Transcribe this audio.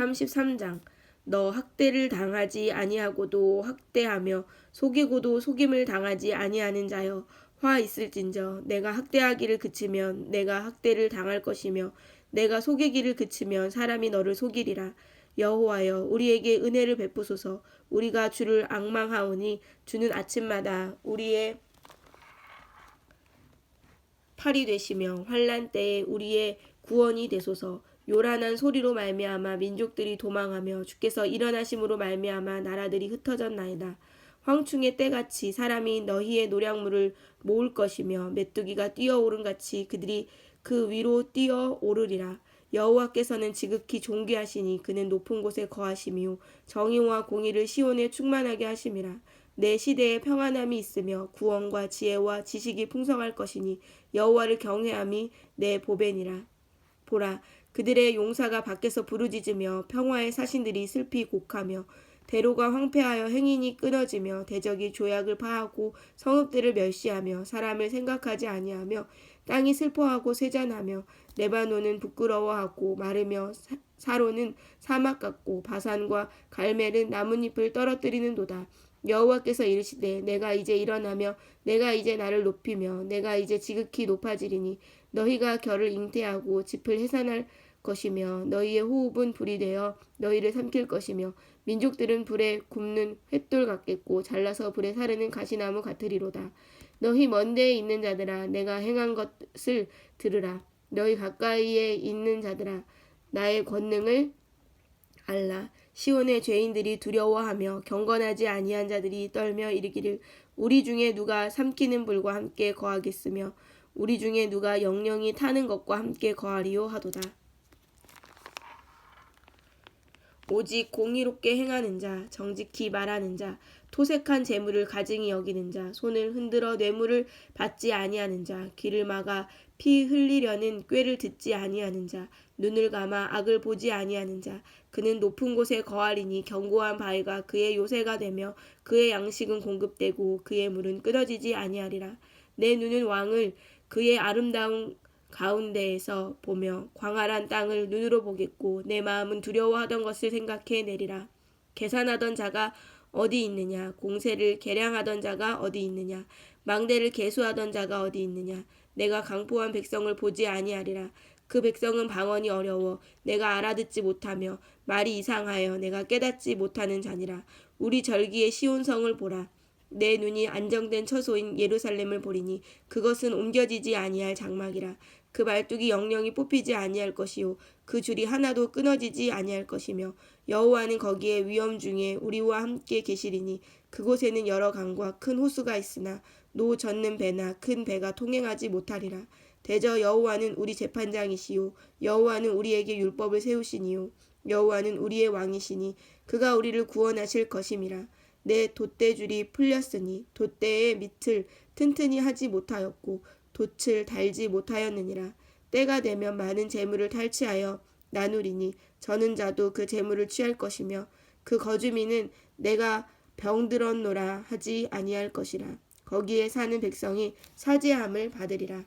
33장. 너 학대를 당하지 아니하고도 학대하며 속이고도 속임을 당하지 아니하는 자여 화 있을진저 내가 학대하기를 그치면 내가 학대를 당할 것이며 내가 속이기를 그치면 사람이 너를 속이리라. 여호와여 우리에게 은혜를 베푸소서. 우리가 주를 앙망하오니 주는 아침마다 우리의 팔이 되시며 환란 때에 우리의 구원이 되소서 요란한 소리로 말미암아 민족들이 도망하며 주께서 일어나심으로 말미암아 나라들이 흩어졌나이다. 황충의 때같이 사람이 너희의 노량물을 모을 것이며 메뚜기가 뛰어오른 같이 그들이 그 위로 뛰어오르리라. 여호와께서는 지극히 존귀하시니 그는 높은 곳에 거하시며 정의와 공의를 시온에 충만하게 하심이라. 내 시대에 평안함이 있으며 구원과 지혜와 지식이 풍성할 것이니 여호와를 경외함이 내 보배니라 보라. 그들의 용사가 밖에서 부르짖으며 평화의 사신들이 슬피 곡하며 대로가 황폐하여 행인이 끊어지며 대적이 조약을 파하고 성읍들을 멸시하며 사람을 생각하지 아니하며 땅이 슬퍼하고 쇠잔하며 레바논은 부끄러워하고 마르며 사- 사로는 사막 같고 바산과 갈멜은 나뭇잎을 떨어뜨리는도다 여호와께서 이르시되 내가 이제 일어나며 내가 이제 나를 높이며 내가 이제 지극히 높아지리니 너희가 결을 잉태하고 짚을 해산할 것이며 너희의 호흡은 불이 되어 너희를 삼킬 것이며 민족들은 불에 굽는 횃돌 같겠고 잘라서 불에 사르는 가시나무 같으리로다. 너희 먼 데에 있는 자들아 내가 행한 것을 들으라. 너희 가까이에 있는 자들아 나의 권능을 알라. 시온의 죄인들이 두려워하며 경건하지 아니한 자들이 떨며 이르기를 우리 중에 누가 삼키는 불과 함께 거하겠으며 우리 중에 누가 영영이 타는 것과 함께 거하리요 하도다 오직 공의롭게 행하는 자, 정직히 말하는 자, 토색한 재물을 가증히 여기는 자, 손을 흔들어 뇌물을 받지 아니하는 자, 귀를 막아 피 흘리려는 꾀를 듣지 아니하는 자, 눈을 감아 악을 보지 아니하는 자, 그는 높은 곳에 거하리니 견고한 바위가 그의 요새가 되며 그의 양식은 공급되고 그의 물은 끊어지지 아니하리라. 내 눈은 왕을 그의 아름다운 가운데에서 보며 광활한 땅을 눈으로 보겠고 내 마음은 두려워하던 것을 생각해 내리라. 계산하던 자가 어디 있느냐? 공세를 계량하던 자가 어디 있느냐? 망대를 계수하던 자가 어디 있느냐? 내가 강포한 백성을 보지 아니하리라. 그 백성은 방언이 어려워 내가 알아듣지 못하며 말이 이상하여 내가 깨닫지 못하는 자니라. 우리 절기의 시온성을 보라. 내 눈이 안정된 처소인 예루살렘을 보리니 그것은 옮겨지지 아니할 장막이라. 그 말뚝이 영영이 뽑히지 아니할 것이요. 그 줄이 하나도 끊어지지 아니할 것이며 여호와는 거기에 위험 중에 우리와 함께 계시리니 그곳에는 여러 강과 큰 호수가 있으나 노 젓는 배나 큰 배가 통행하지 못하리라. 대저 여호와는 우리 재판장이시요. 여호와는 우리에게 율법을 세우시니요. 여호와는 우리의 왕이시니 그가 우리를 구원하실 것임이라 내 돛대줄이 풀렸으니 돛대의 밑을 튼튼히 하지 못하였고 돛을 달지 못하였느니라. 때가 되면 많은 재물을 탈취하여 나누리니 저는 자도 그 재물을 취할 것이며 그 거주민은 내가 병들었노라 하지 아니할 것이라. 거기에 사는 백성이 사죄함을 받으리라